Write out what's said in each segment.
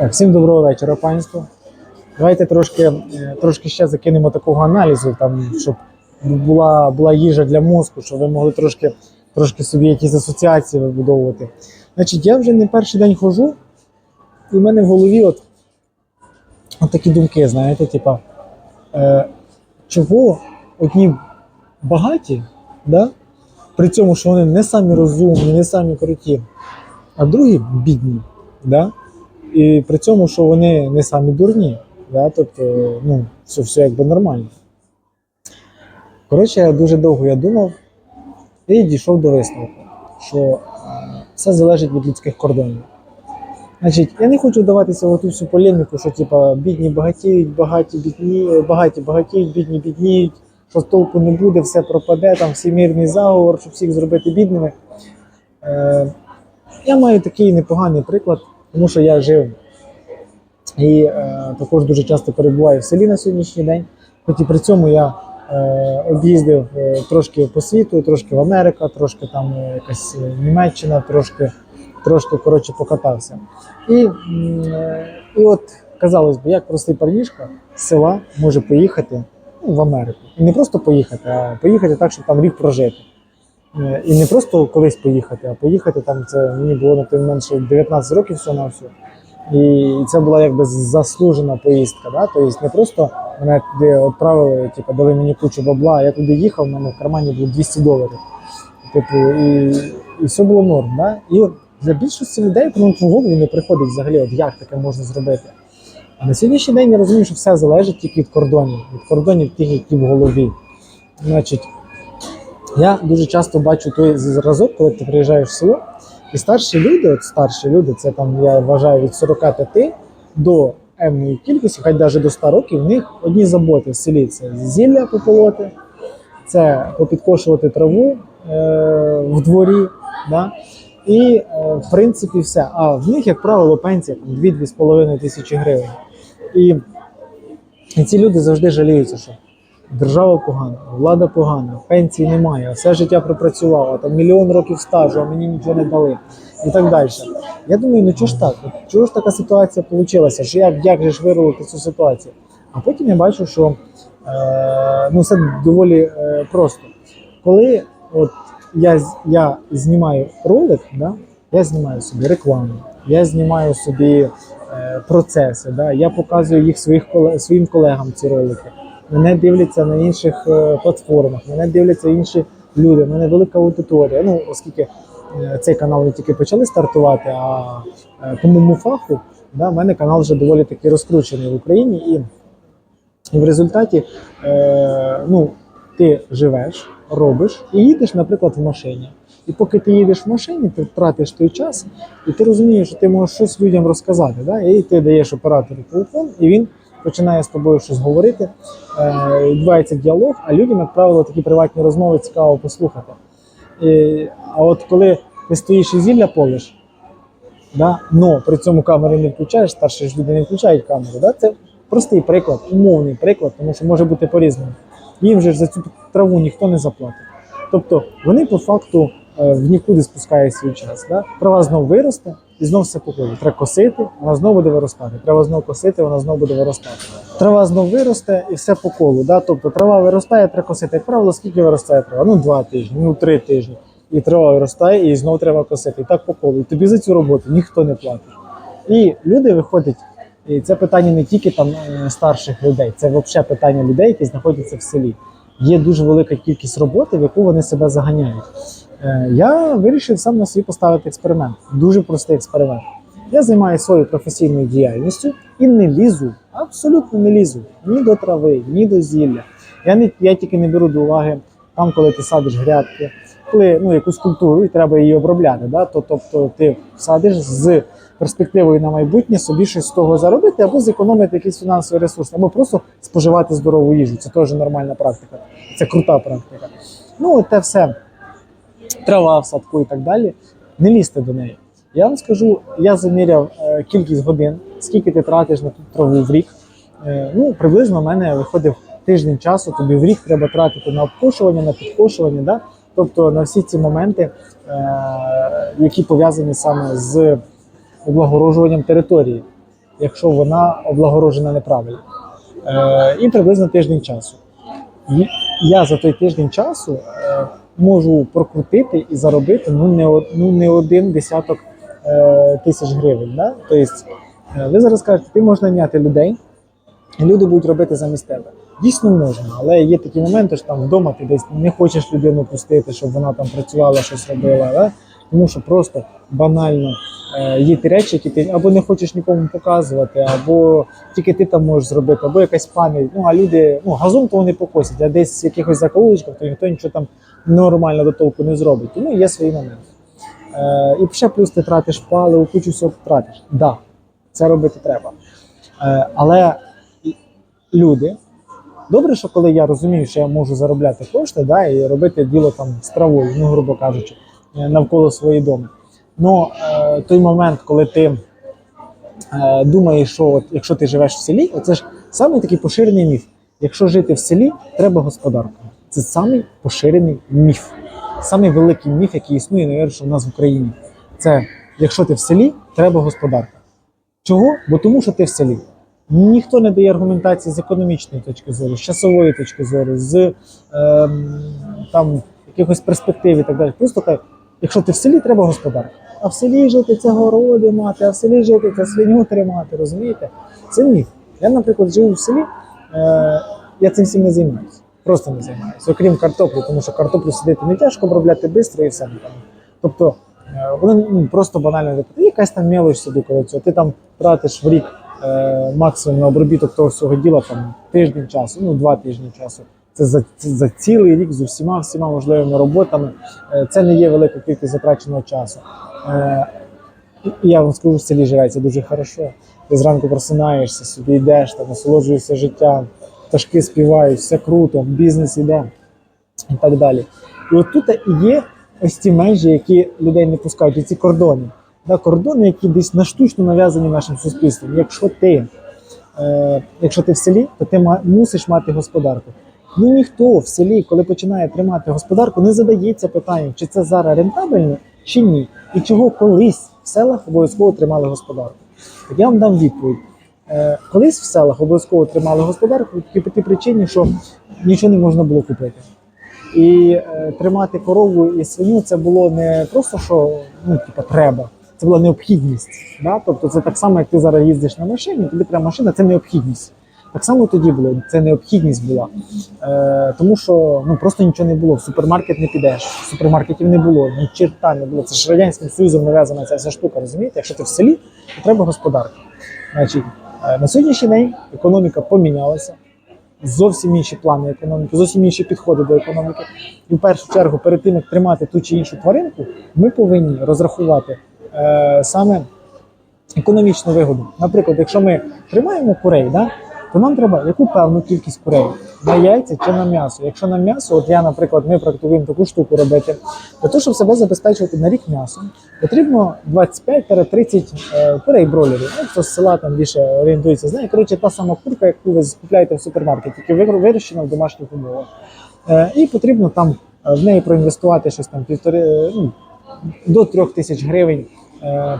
Так, всім доброго вечора, панство. Давайте трошки, е, трошки ще закинемо такого аналізу, там, щоб була, була їжа для мозку, щоб ви могли трошки, трошки собі якісь асоціації вибудовувати. Значить, я вже не перший день ходжу, і в мене в голові от, от такі думки, знаєте, типа, е, чого одні багаті, да? при цьому, що вони не самі розумні, не самі круті, а другі бідні. Да? І при цьому, що вони не самі дурні. Да? Тобто, ну, все, все якби нормально. Коротше, дуже довго я думав і дійшов до висновку, що е, все залежить від людських кордонів. Значить, я не хочу вдаватися в ту всю полеміку, що типа бідні багатіють, багаті бідні, багаті багатіють, бідні бідніють, що толку не буде, все пропаде, там всемірний заговор, щоб всіх зробити бідними. Е, я маю такий непоганий приклад, тому що я жив і е, також дуже часто перебуваю в селі на сьогоднішній день. Хоч і при цьому я е, об'їздив е, трошки по світу, трошки в Америка, трошки там е, якась е, Німеччина, трошки, трошки коротше покатався. І, е, і от, казалось би, як простий парнішка з села може поїхати ну, в Америку. І не просто поїхати, а поїхати так, щоб там рік прожити. Е, І не просто колись поїхати, а поїхати там це мені було на той момент ще 19 років все на все. І це була якби заслужена поїздка. Да? Тобто не просто мене туди відправили, типу, дали мені кучу бабла, а я туди їхав, в мене в кармані було 200 доларів. Типу, і, і все було норм. Да? І от для більшості людей в голову не приходить взагалі, от як таке можна зробити. А на сьогоднішній день я розумію, що все залежить тільки від кордонів, від кордонів тих, які в голові. Значить, я дуже часто бачу той зразок, коли ти приїжджаєш в село, і старші люди, от старші люди, це там я вважаю від 45 до енної кількості, хай навіть до 100 років, в них одні заботи в селі це зілля пополоти, це попідкошувати траву е, в дворі. Да? І е, в принципі все. А в них, як правило, пенсія 2-2,5 тисячі гривень. І, і ці люди завжди жаліються, що держава погана, влада погана, пенсії немає, все життя пропрацював, а там мільйон років стажу, а мені нічого не дали. І так далі. Я думаю, ну чого ж так? Чого ж така ситуація вийшла? Що як, як же ж вирулити цю ситуацію? А потім я бачу, що е, ну, все доволі е, просто. Коли от я, я знімаю ролик, да, я знімаю собі рекламу, я знімаю собі е, процеси, да, я показую їх своїх коле- своїм колегам ці ролики. Мене дивляться на інших е, платформах, мене дивляться інші люди, в мене велика аудиторія. Ну, оскільки е, цей канал не тільки почали стартувати, а е, по моєму фаху, да, в мене канал вже доволі таки розкручений в Україні. І, в результаті е, ну, ти живеш, робиш і їдеш, наприклад, в машині. І поки ти їдеш в машині, ти тратиш той час, і ти розумієш, що ти можеш щось людям розказати. Да? І ти даєш оператору телефон, і він починає з тобою щось говорити, е, відбувається діалог, а людям, як правило, такі приватні розмови цікаво послухати. І, а от коли ти стоїш і зілля полиш, да, но при цьому камери не включаєш, старші ж люди не включають камеру. Да? Це простий приклад, умовний приклад, тому що може бути по-різному. Їм же за цю траву ніхто не заплатить. Тобто вони по факту е, в нікуди спускають свій час. Да? Трава знов виросте і знов все походить. Треба косити, вона знов буде виростати. Треба знов косити, вона знов буде виростати. Трава знов виросте і все по колу. Да? Тобто трава виростає, треба косити. Як правило, скільки виростає трава? Ну, два тижні, ну три тижні. І трава виростає, і знов треба косити. І так по колу. І тобі за цю роботу ніхто не платить. І люди виходять. І це питання не тільки там е, старших людей, це взагалі питання людей, які знаходяться в селі. Є дуже велика кількість роботи, в яку вони себе заганяють. Е, Я вирішив сам на собі поставити експеримент. Дуже простий експеримент. Я займаюся своєю професійною діяльністю і не лізу, абсолютно не лізу ні до трави, ні до зілля. Я не я тільки не беру до уваги там, коли ти садиш грядки, коли ну, якусь культуру і треба її обробляти. Да? То, тобто ти садиш з перспективою на майбутнє собі щось з того заробити, або зекономити якийсь фінансовий ресурс, або просто споживати здорову їжу. Це теж нормальна практика, це крута практика. Ну, те все трава в садку і так далі. Не лізьте до неї. Я вам скажу, я заміряв е, кількість годин, скільки ти тратиш на ту траву в рік. Е, ну, приблизно в мене виходив тиждень часу, тобі в рік треба тратити на обкошування, на підкошування, да? тобто на всі ці моменти, е, які пов'язані саме з облагороджуванням території. якщо вона облагорожена неправильно. І приблизно тиждень часу. Я за той тиждень часу е, можу прокрутити і заробити ну не, ну, не один десяток е, тисяч гривень. Да? Тобто, е, ви зараз кажете, ти можеш найняти людей, і люди будуть робити замість тебе. Дійсно можна, але є такі моменти, що там вдома ти десь не хочеш людину пустити, щоб вона там працювала, щось робила. Да? Тому що просто банально е, є ті речі, які ти або не хочеш нікому показувати, або тільки ти там можеш зробити, або якась пам'ять. Ну а люди, ну газон то вони покосять, а десь в якихось закоулочках, то ніхто нічого там нормально до толку не зробить. Тому є свої моменти. Е, і ще плюс ти тратиш паливо, кучу всього тратиш. Так, да, це робити треба. Е, але люди. Добре, що коли я розумію, що я можу заробляти кошти, да, і робити діло там з травою, ну, грубо кажучи, навколо своєї дому. Ну, е, той момент, коли ти е, думаєш, що от, якщо ти живеш в селі, оце ж самий такий поширений міф. Якщо жити в селі, треба господарка. Це самий поширений міф. Самий великий міф, який існує, навіть, що нас в Україні. Це якщо ти в селі, треба господарка. Чого? Бо тому, що ти в селі. Ніхто не дає аргументації з економічної точки зору, з часової точки зору, з ем, там якихось перспектив і так далі. Просто кажуть, якщо ти в селі, треба господарка. А в селі жити це городи мати, а в селі жити це свиню тримати, розумієте? Це міф. Я, наприклад, живу в селі, е, я цим всім не займаюся. Просто не займаюся. Окрім картоплі, тому що картоплю сидити не тяжко, обробляти швидко і все. Тобто е, вони ну, просто банально не якась там мелоч собі коли цього. Ти там тратиш в рік е, максимум на обробіток того всього діла там тиждень часу, ну два тижні часу. Це за, це за цілий рік з усіма всіма можливими роботами. Е, це не є велика кількість затраченого часу. Е, я вам скажу, в селі живеться дуже хорошо. Ти зранку просинаєшся, собі йдеш, там, насолоджуєшся життям, пташки співають, все круто, бізнес іде і так далі. І от тут і є ось ці межі, які людей не пускають, і ці кордони. Да, кордони, які десь наштучно нав'язані нашим суспільством. Якщо ти, е, якщо ти в селі, то ти мусиш мати господарку. Ну ніхто в селі, коли починає тримати господарку, не задається питанням, чи це зараз рентабельно, чи ні. І чого колись в селах обов'язково тримали господарку. Я вам дам відповідь. Е, колись в селах обов'язково тримали господарку тільки по тій причині, що нічого не можна було купити. І е, тримати корову і свиню це було не просто що ну, типу, треба, це була необхідність. Да? Тобто це так само, як ти зараз їздиш на машині, тобі треба машина, це необхідність. Так само тоді було, це необхідність була. Е, тому що ну, просто нічого не було. В супермаркет не підеш, супермаркетів не було, ні черта не було. Це ж Радянським Союзом нав'язана ця вся штука, розумієте? Якщо ти в селі, то треба господарка. Значить, е, на сьогоднішній день економіка помінялася зовсім інші плани економіки, зовсім інші підходи до економіки. І в першу чергу, перед тим як тримати ту чи іншу тваринку, ми повинні розрахувати е, саме економічну вигоду. Наприклад, якщо ми тримаємо курей, да, то нам треба яку певну кількість курей на яйця чи на м'ясо. Якщо на м'ясо, от я, наприклад, ми практикуємо таку штуку робити. Для того, щоб себе забезпечувати на рік м'ясом, потрібно 25-30 е, курей бройлерів. Ну, хто з села там більше орієнтується, знає. Коротше, та сама курка, яку ви купляєте в супермаркеті, тільки вирощена в домашніх умовах. Е, і потрібно там е, в неї проінвестувати щось там півтори, ну, до трьох тисяч гривень.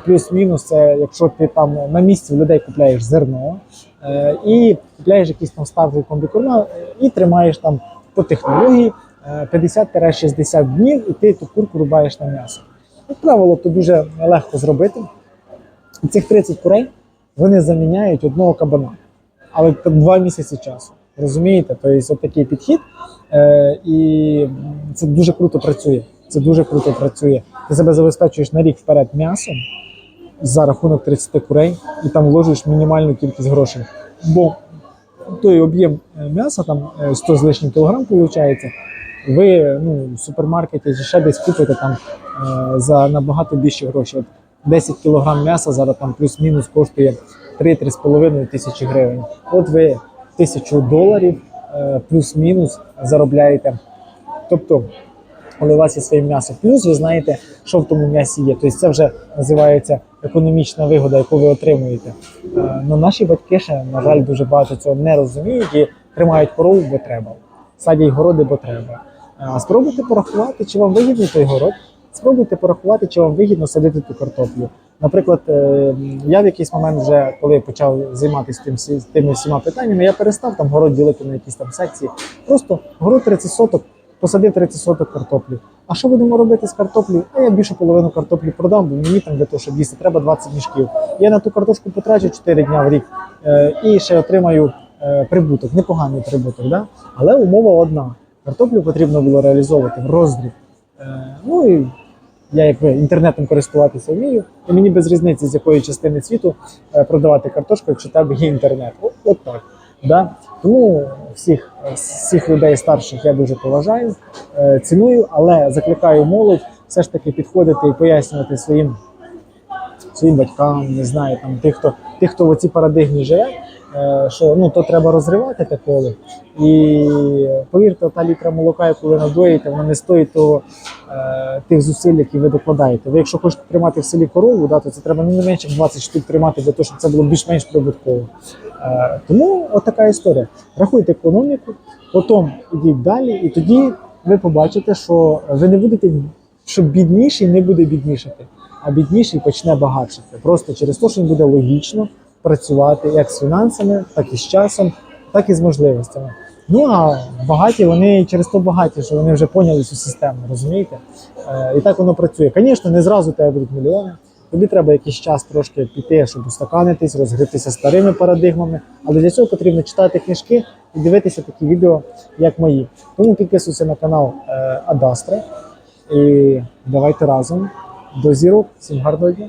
Плюс-мінус, це якщо ти там на місці в людей купляєш зерно і купляєш якісь там ставки комбікорма е, і тримаєш там по технології е, 50-60 днів, і ти ту курку рубаєш на м'ясо. Як правило, то дуже легко зробити. Цих 30 курей вони заміняють одного кабана, але це два місяці часу. Розумієте? Тобто, такий підхід, е, і це дуже круто працює. Це дуже круто працює. Ти себе забезпечуєш на рік вперед м'ясом за рахунок 30 курей і там вложуєш мінімальну кількість грошей. Бо той об'єм е, м'яса, там е, 100 з лишнім кілограм, виходить, ви ну, в супермаркеті чи ще десь купите там е, за набагато більші гроші. От 10 кілограм м'яса зараз там плюс-мінус коштує 3-3,5 тисячі гривень. От ви тисячу доларів е, плюс-мінус заробляєте. Тобто, є своє м'ясо, плюс ви знаєте, що в тому м'ясі є. Тобто це вже називається економічна вигода, яку ви отримуєте. Е, Ну, наші батьки ще, на жаль, дуже багато цього не розуміють і тримають корову, бо треба. Садять городи, бо треба. Е, А спробуйте порахувати, чи вам вигідний той город, спробуйте порахувати, чи вам вигідно садити ту картоплю. Наприклад, е, я в якийсь момент, вже коли почав займатися тим, тими всіма питаннями, я перестав там город ділити на якісь там секції. Просто город 30 соток, посадив 30 соток картоплі. А що будемо робити з картоплею? А я більшу половину картоплі продам, бо мені там для того, щоб їсти, треба 20 мішків. Я на ту картошку потрачу 4 дня в рік е, і ще отримаю е, прибуток, непоганий прибуток. Да? Але умова одна: картоплю потрібно було реалізовувати в роздріб. Е, ну і я як інтернетом користуватися вмію, і мені без різниці, з якої частини світу продавати картошку, якщо тебе є інтернет. От, от так. Да? Тому всіх, всіх людей старших я дуже поважаю, е, ціную, але закликаю молодь все ж таки підходити і пояснювати своїм, своїм батькам, не знаю, там тих, хто тих, хто в цій парадигмі живе, що ну то треба розривати те коло. І повірте, та літра молока, яку ви надоїте, вона не стоїть того е, тих зусиль, які ви докладаєте. Ви, якщо хочете тримати в селі корову, да, то це треба не менше як 20 штук тримати для того, щоб це було більш-менш прибутково. Е, тому от така історія. Рахуйте економіку, потім йдіть далі, і тоді ви побачите, що ви не будете, що бідніший не буде біднішати, а бідніший почне багатшати. Просто через те, що він буде логічно працювати як з фінансами, так і з часом, так і з можливостями. Ну а багаті вони через то багаті, що вони вже поняли цю систему, розумієте? Е, і так воно працює. Звісно, не зразу тебе будуть мільйони. Тобі треба якийсь час трошки піти, щоб устаканитись, розгритися старими парадигмами. Але для цього потрібно читати книжки і дивитися такі відео, як мої. Тому підписуйся на канал е, Адастра і давайте разом до зірок. Всім гарного дня!